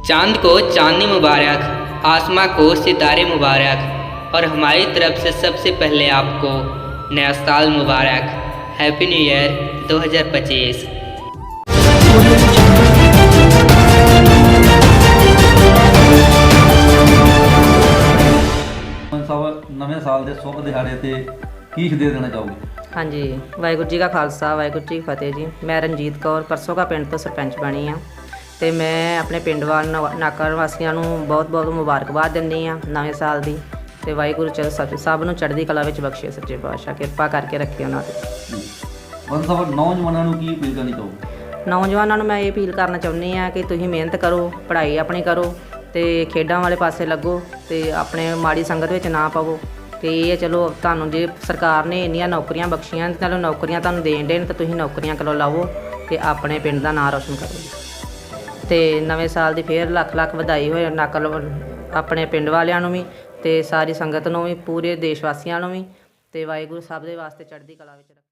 चांद को चांदनी मुबारक आसमां को सितारे मुबारक और हमारी तरफ से सबसे पहले आपको नया साल मुबारक हैप्पी न्यू ईयर 2025 ਸਰਪੰਚ ਸਾਹਿਬ ਨਵੇਂ ਸਾਲ ਦੇ ਸ਼ੁਭ ਦਿਹਾੜੇ ਤੇ ਕੀ ਦੇ ਦੇਣਾ ਚਾਹੋਗੇ ਹਾਂਜੀ ਵਾਹਿਗੁਰੂ ਜੀ ਕਾ ਖਾਲਸਾ ਵਾਹਿਗੁਰੂ ਜੀ ਕੀ ਫਤਿਹ ਜੀ ਮੈਂ ਰਣਜੀਤ ਕੌਰ ਪਰਸੋਂ ਪਿੰਡ ਤੋਂ ਸਰਪੰਚ ਬਣੀ ਆ ਤੇ ਮੈਂ ਆਪਣੇ ਪਿੰਡ ਵਾਲ ਨਾਕਰ ਵਾਸੀਆਂ ਨੂੰ ਬਹੁਤ-ਬਹੁਤ ਮੁਬਾਰਕਬਾਦ ਦਿੰਦੀ ਆ ਨਵੇਂ ਸਾਲ ਦੀ ਤੇ ਵਾਹਿਗੁਰੂ ਚਲ ਸਭ ਸਭ ਨੂੰ ਚੜ੍ਹਦੀ ਕਲਾ ਵਿੱਚ ਬਖਸ਼ੇ ਸੱਚੇ ਪਾਤਸ਼ਾਹ ਕਿਰਪਾ ਕਰਕੇ ਰੱਖੇ ਉਹਨਾਂ ਤੇ ਸਰਪੰਚ ਸਾਹਿਬ ਨੌਜਵਾਨਾਂ ਨੂੰ ਕੀ ਅਪੀਲ ਕਰਨੀ ਚਾਹੋਗੇ? ਨੌਜਵਾਨਾਂ ਨੂੰ ਮੈਂ ਇਹ ਅਪੀਲ ਕਰਨਾ ਚਾਹੁੰਦੀ ਆ ਕਿ ਤੁਸੀਂ ਮਿਹਨਤ ਕਰੋ ਪੜ੍ਹਾਈ ਆਪਣੀ ਕਰੋ ਤੇ ਖੇਡਾਂ ਵਾਲੇ ਪਾਸੇ ਲੱਗੋ ਤੇ ਆਪਣੇ ਮਾੜੀ ਸੰਗਤ ਵਿੱਚ ਨਾ ਪਵੋ। ਤੇ ਇਹ ਚਲੋ ਤੁਹਾਨੂੰ ਜੇ ਸਰਕਾਰ ਨੇ ਇੰਨੀਆਂ ਨੌਕਰੀਆਂ ਬਖਸ਼ੀਆਂ ਤੇ ਚਲੋ ਨੌਕਰੀਆਂ ਤੁਹਾਨੂੰ ਦੇਣ ਦੇਣ ਤਾਂ ਤੁਸੀਂ ਨੌਕਰੀਆਂ ਕਰੋ ਲਾਵੋ ਤੇ ਆਪਣੇ ਪਿੰਡ ਦਾ ਨਾਮ ਰੋਸ਼ਨ ਕਰੋ ਤੇ ਨਵੇਂ ਸਾਲ ਦੀ ਫੇਰ ਲੱਖ ਲੱਖ ਵਧਾਈ ਹੋਏ ਨਕਲ ਆਪਣੇ ਪਿੰਡ ਵਾਲਿਆਂ ਨੂੰ ਵੀ ਤੇ ਸਾਰੀ ਸੰਗਤ ਨੂੰ ਵੀ, ਪੂਰੇ ਦੇਸ਼ ਵਾਸੀਆਂ ਨੂੰ ਵੀ ਤੇ ਵਾਹਿਗੁਰੂ ਸਭ ਦੇ ਵਾਸਤੇ ਚੜ੍ਹਦੀ ਕਲਾ ਵਿੱਚ ਰੱਖੇ।